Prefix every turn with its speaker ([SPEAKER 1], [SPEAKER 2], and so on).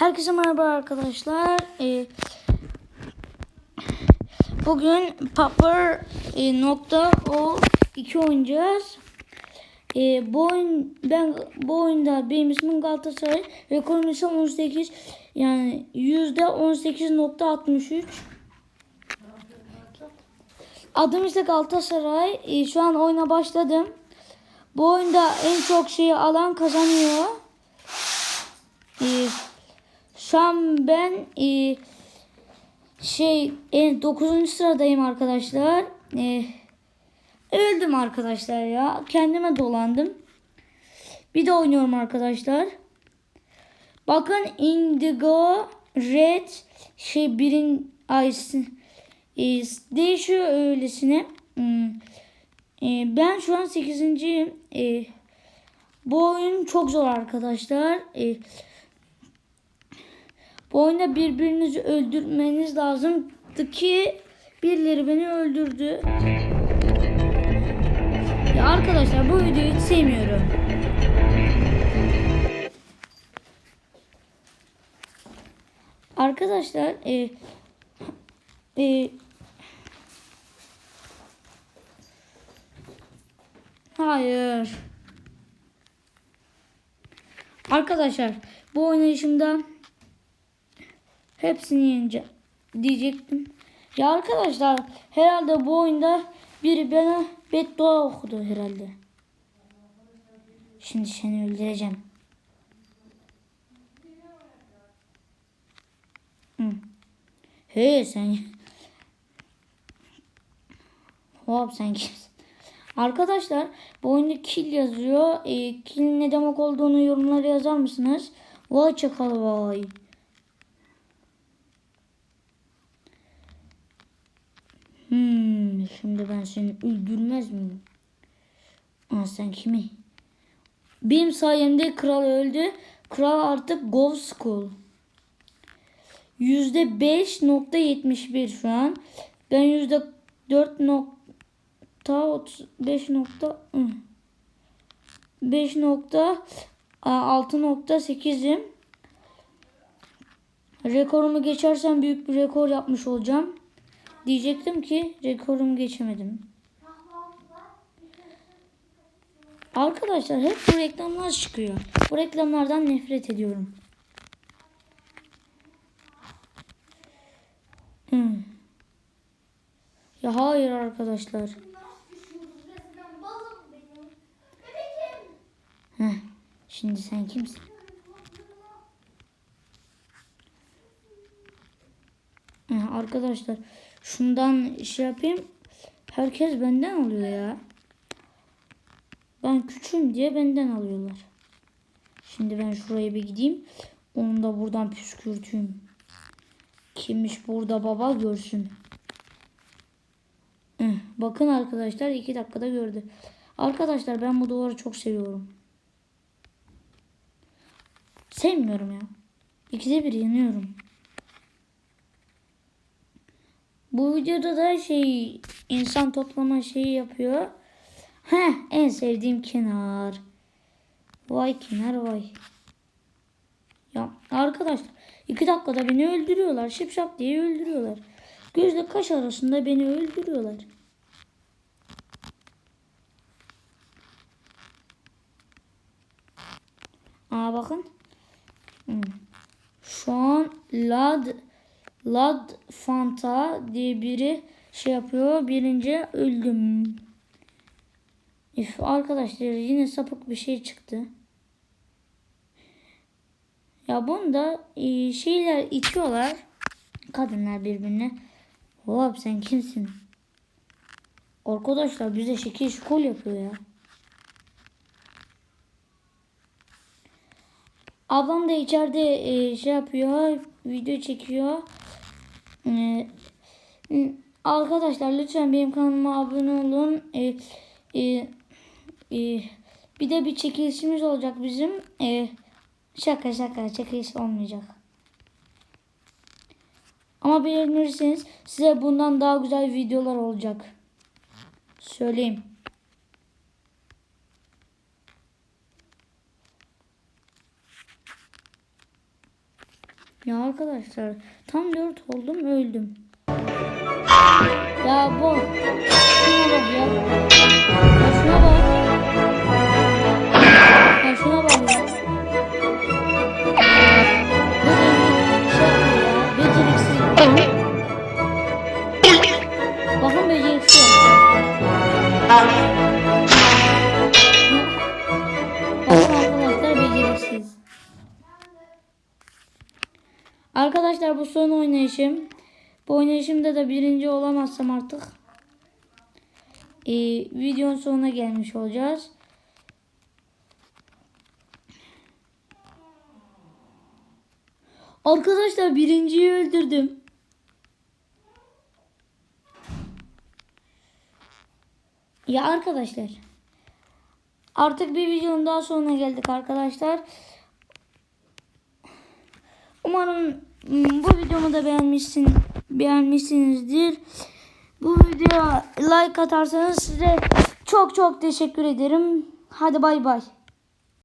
[SPEAKER 1] Herkese merhaba arkadaşlar. Ee, bugün Popper e, nokta o 2 oynayacağız. Ee, bu oyun ben bu oyunda benim ismim Galatasaray. Rekorum ise 18 yani yüzde 18.63. Adım ise Galatasaray. Ee, şu an oyuna başladım. Bu oyunda en çok şeyi alan kazanıyor. Ee, şu an ben e, şey en 9. sıradayım arkadaşlar. E, öldüm arkadaşlar ya. Kendime dolandım. Bir de oynuyorum arkadaşlar. Bakın Indigo Red şey birin ayısı e, değişiyor öylesine. Hmm. E, ben şu an 8. E, bu oyun çok zor arkadaşlar. E, bu oyunda birbirinizi öldürmeniz lazımdı ki birileri beni öldürdü. Ya arkadaşlar bu videoyu hiç sevmiyorum. Arkadaşlar e, e, hayır. Arkadaşlar bu oynayışımda Hepsini yeneceğim diyecektim. Ya arkadaşlar herhalde bu oyunda biri bana beddua okudu herhalde. Şimdi seni öldüreceğim. Hı. He sen. Hop sen kimsin? Arkadaşlar bu oyunda kill yazıyor. E, kill ne demek olduğunu yorumlara yazar mısınız? Vay çakal vay. Hmm, şimdi ben seni öldürmez miyim? Aa, sen kimi? Benim sayemde kral öldü. Kral artık Gov School. %5.71 şu an. Ben %4.35 nokta 5.6.8'im. Rekorumu geçersem büyük bir rekor yapmış olacağım. Diyecektim ki rekorumu geçemedim. Arkadaşlar hep bu reklamlar çıkıyor. Bu reklamlardan nefret ediyorum. Hmm. Ya hayır arkadaşlar. Heh, şimdi sen kimsin? Heh, arkadaşlar şundan şey yapayım. Herkes benden alıyor ya. Ben küçüğüm diye benden alıyorlar. Şimdi ben şuraya bir gideyim. Onu da buradan püskürteyim. Kimmiş burada baba görsün. Bakın arkadaşlar iki dakikada gördü. Arkadaşlar ben bu duvarı çok seviyorum. Sevmiyorum ya. İkide bir yanıyorum. Bu videoda da şey insan toplama şeyi yapıyor. Heh en sevdiğim kenar. Vay kenar vay. Ya arkadaşlar iki dakikada beni öldürüyorlar. Şıp şap diye öldürüyorlar. Gözle kaş arasında beni öldürüyorlar. Aa bakın. Hmm. Şu an Lad Lad Fanta diye biri şey yapıyor. Birinci öldüm. Üf, arkadaşlar yine sapık bir şey çıktı. Ya bunda e, şeyler içiyorlar. Kadınlar birbirine. Hop sen kimsin? Arkadaşlar bize şekil şukul yapıyor ya. Ablam da içeride e, şey yapıyor. Video çekiyor. Ee, arkadaşlar lütfen benim kanalıma abone olun. Ee, e, e, bir de bir çekilişimiz olacak bizim. Ee, şaka şaka çekiliş olmayacak. Ama beğenirseniz size bundan daha güzel videolar olacak. Söyleyeyim. Ya arkadaşlar tam 4 oldum öldüm. Ya bu. Şuna bak ya. Ya şuna bak. Ya şuna bak Arkadaşlar bu son oynayışım. Bu oynayışımda da birinci olamazsam artık ee, videonun sonuna gelmiş olacağız. Arkadaşlar birinciyi öldürdüm. Ya arkadaşlar artık bir videonun daha sonuna geldik arkadaşlar. Umarım mm, bu videomu da beğenmişsin, beğenmişsinizdir. Bu videoya like atarsanız size çok çok teşekkür ederim. Hadi bay bay.